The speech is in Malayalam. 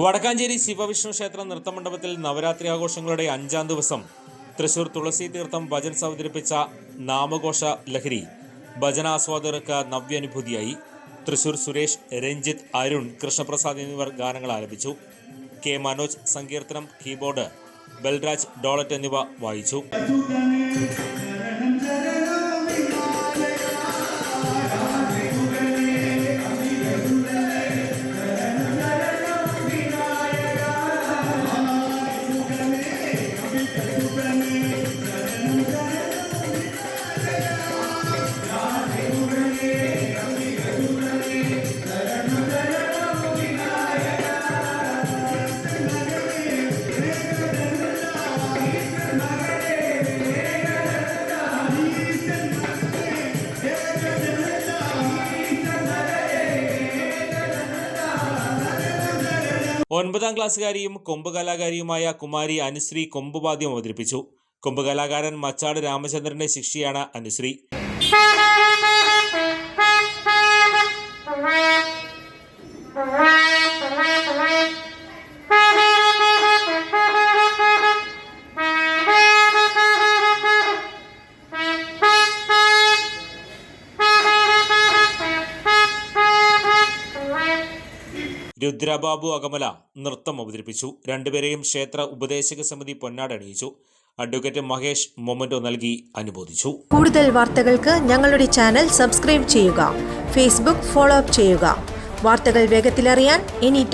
Vadakkanchery Shivavishnu ക്ഷേത്ര നൃത്തമണ്ഡപത്തിൽ നവരാത്രി ആഘോഷങ്ങളുടെ അഞ്ചാം ദിവസം തൃശൂർ തുളസി തീർത്ഥം ഭജൻസ് അവതരിപ്പിച്ച നാമഘോഷ ലഹരി. ഭജനാസ്വാദകർക്ക് നവ്യാനുഭൂതിയായി. തൃശൂർ സുരേഷ് രഞ്ജിത്ത് അരുൺ കൃഷ്ണപ്രസാദ് എന്നിവർ ഗാനങ്ങൾ ആലപിച്ചു. കെ മനോജ് സങ്കീർത്തനം കീബോർഡ് ബൽരാജ് ഡോളറ്റ് എന്നിവ വായിച്ചു. ഒൻപതാം ക്ലാസ്സുകാരിയും കൊമ്പ് കലാകാരിയുമായ കുമാരി അനുശ്രീ കൊമ്പുവാദ്യം അവതരിപ്പിച്ചു. കൊമ്പ് കലാകാരൻ മച്ചാട് രാമചന്ദ്രന്റെ ശിഷ്യയാണ് അനുശ്രീ. രുദ്രബാബു അകമല നൃത്തം അവതരിപ്പിച്ചു. രണ്ടുപേരെയും ക്ഷേത്ര ഉപദേശക സമിതി പൊന്നാടണിയിച്ചു അഡ്വക്കേറ്റ് മഹേഷ് മൊമന്റോ നൽകി അനുമോദിച്ചു. കൂടുതൽ വാർത്തകൾക്ക് ഞങ്ങളുടെ ചാനൽ സബ്സ്ക്രൈബ് ചെയ്യുക. ഫേസ്ബുക്ക് ഫോളോ അപ്പ് ചെയ്യുക. വാർത്തകൾ വേഗത്തിലറിയാൻ എനി